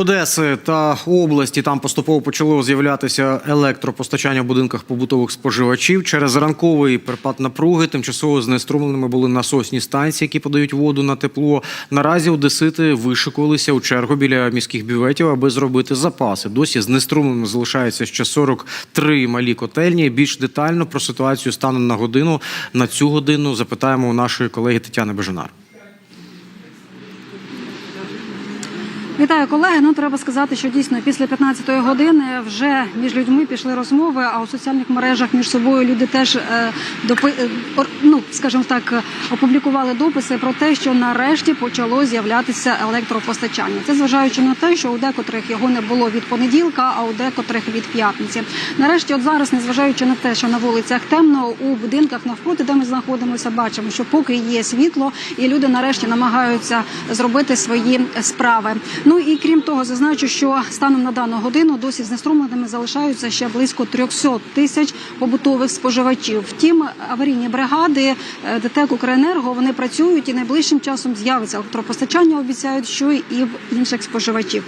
Одеси та області там поступово почало з'являтися електропостачання в будинках побутових споживачів. Через ранковий перепад напруги тимчасово знеструмленими були насосні станції, які подають воду на тепло. Наразі одесити вишикувалися у чергу біля міських бюветів, аби зробити запаси. Досі знеструмленими залишається ще 43 малі котельні. Більш детально про ситуацію станом на годину на цю годину запитаємо у нашої колеги Тетяни Бежанар. Вітаю колеги. Ну треба сказати, що дійсно після 15-ї години вже між людьми пішли розмови. А у соціальних мережах між собою люди теж е, допи, е, ну, скажімо так, е, опублікували дописи про те, що нарешті почало з'являтися електропостачання. Це зважаючи на те, що у декотрих його не було від понеділка, а у декотрих від п'ятниці. Нарешті, от зараз, незважаючи на те, що на вулицях темно, у будинках навпроти, де ми знаходимося, бачимо, що поки є світло, і люди нарешті намагаються зробити свої справи. Ну і крім того, зазначу, що станом на дану годину досі знеструмленими залишаються ще близько 300 тисяч побутових споживачів. Втім, аварійні бригади е, ДТЕК «Укренерго» вони працюють і найближчим часом з'явиться електропостачання. Обіцяють, що і в інших споживачів.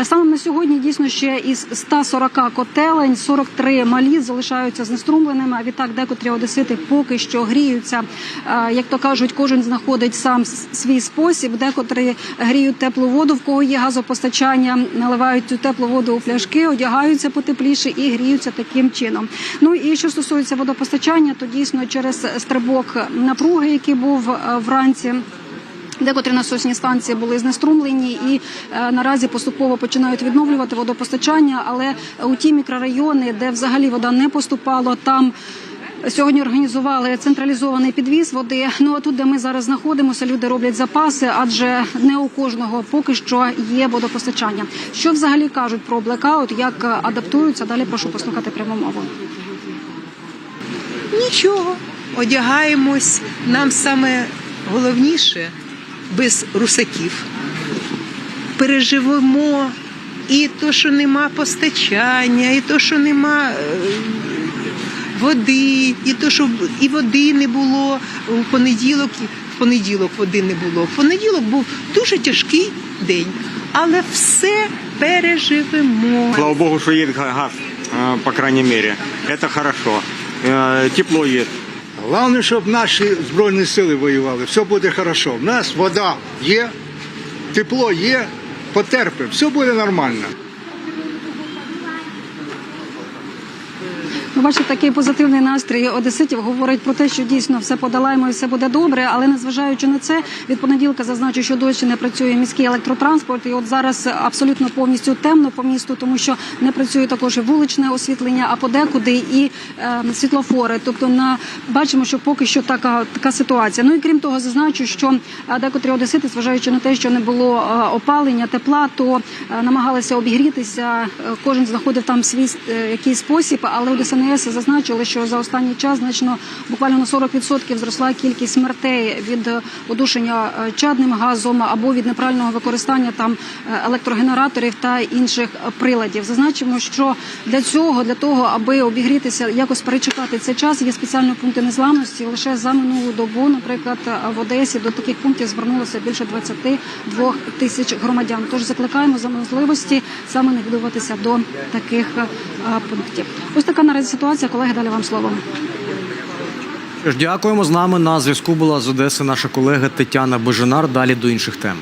Е, Станом на сьогодні дійсно ще із 140 котелень 43 малі залишаються знеструмленими. А відтак, декотрі одесити поки що гріються. Е, Як то кажуть, кожен знаходить сам свій спосіб. Декотрі гріють теплу воду, в кого є газопостачання, наливають цю теплу воду у пляшки, одягаються потепліше і гріються таким чином. Ну і що стосується водопостачання, то дійсно через стрибок напруги, який був е, вранці. Декотрі насосні станції були знеструмлені і е, наразі поступово починають відновлювати водопостачання. Але у ті мікрорайони, де взагалі вода не поступала, там сьогодні організували централізований підвіз води. Ну а тут, де ми зараз знаходимося, люди роблять запаси, адже не у кожного поки що є водопостачання. Що взагалі кажуть про блекаут, як адаптуються? Далі прошу послухати пряму мову. Нічого, одягаємось. Нам саме головніше без русаків. Переживемо і то, що нема постачання, і то, що нема е, води, і то, що і води не було у понеділок. В понеділок води не було. В понеділок був дуже тяжкий день, але все переживемо. Слава богу, что едет га- газ, э, по крайней мере. Это хорошо. Э, Тепло есть. Головне, щоб наші збройні сили воювали. Все буде хорошо. У нас вода є, тепло є, потерпимо, все буде нормально. Ви бачите, такий позитивний настрій одеситів говорить про те, що дійсно все подолаємо і все буде добре. Але незважаючи на це, від понеділка зазначу, що досі не працює міський електротранспорт. І от зараз абсолютно повністю темно по місту, тому що не працює також і вуличне освітлення, а подекуди і е, світлофори. Тобто на бачимо, що поки що така така ситуація. Ну і крім того, зазначу, що е, декотрі одесити, зважаючи на те, що не було е, опалення, тепла, то е, намагалися обігрітися. Кожен знаходив там свій якийсь спосіб, але у ДСНС зазначили, що за останній час значно буквально на 40% зросла кількість смертей від е, удушення е, чадним газом або від неправильного використання там е, електрогенераторів та інших е, приладів. Зазначимо, що для цього, для того, аби обігрітися, якось перечекати цей час, є спеціальні пункти незламності. Лише за минулу добу, наприклад, е, в Одесі до таких пунктів звернулося більше 22 тисяч громадян. Тож закликаємо за можливості саме не навідуватися до таких е, пунктів. Ось така наразі ситуація. Колеги, далі вам слово. Дякуємо. З нами на зв'язку була з Одеси наша колега Тетяна Божинар. Далі до інших тем.